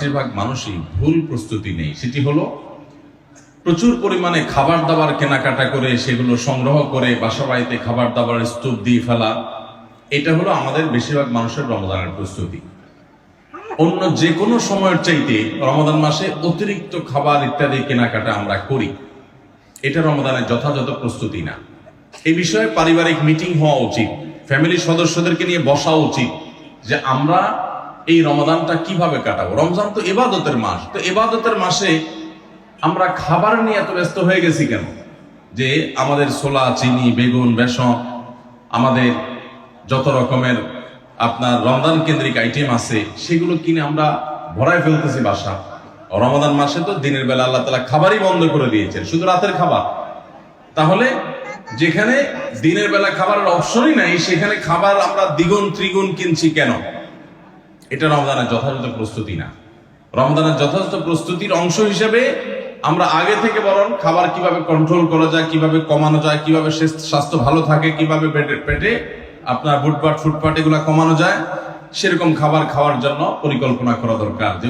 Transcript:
বেশিরভাগ মানুষই ভুল প্রস্তুতি নেই। সেটি হলো, প্রচুর পরিমাণে খাবার দাবার কেনাকাটা করে সেগুলো সংগ্রহ করে বাসা বাড়িতে খাবার দাবার স্তূপ দিয়ে ফেলা, এটা হলো আমাদের বেশিরভাগ মানুষের রমজানের প্রস্তুতি। অন্য যে কোনো সময়ের চাইতে রমজান মাসে অতিরিক্ত খাবার ইত্যাদি কেনাকাটা আমরা করি। এটা রমজানের যথাযথ প্রস্তুতি না। এই বিষয়ে পারিবারিক মিটিং হওয়া উচিত। ফ্যামিলির সদস্যদেরকে নিয়ে বসা উচিত যে আমরা এই রমাদানটা কীভাবে কাটাবো? রমজান তো এবাদতের মাস। তো এবাদতের মাসে আমরা খাবার নিয়ে এত ব্যস্ত হয়ে গেছি কেন? যে আমাদের ছোলা, চিনি, বেগুন, বেসন, আমাদের যত রকমের আপনার রমজান কেন্দ্রিক আইটেম আছে, সেগুলো কিনে আমরা ভরায় ফেলতেছি বাসা রমাদান মাসে তো দিনের বেলা আল্লাহ তালা খাবারই বন্ধ করে দিয়েছেন, শুধু রাতের খাবার। তাহলে যেখানে দিনের বেলা খাবারের অপশনই নাই, সেখানে খাবার আমরা দ্বিগুণ, ত্রিগুণ কিনছি কেন? এটা রমজানের যথাযথ প্রস্তুতি না। রমদানের যথাযথ প্রস্তুতির অংশ হিসেবে আমরা আগে থেকে বরং খাবার কীভাবে কন্ট্রোল করা যায়, কীভাবে কমানো যায়, কীভাবে স্বাস্থ্য ভালো থাকে, কীভাবে পেটে পেটে আপনার বুটপাট ফুটপাট এগুলা কমানো যায়, সেরকম খাবার খাওয়ার জন্য পরিকল্পনা করা দরকার যে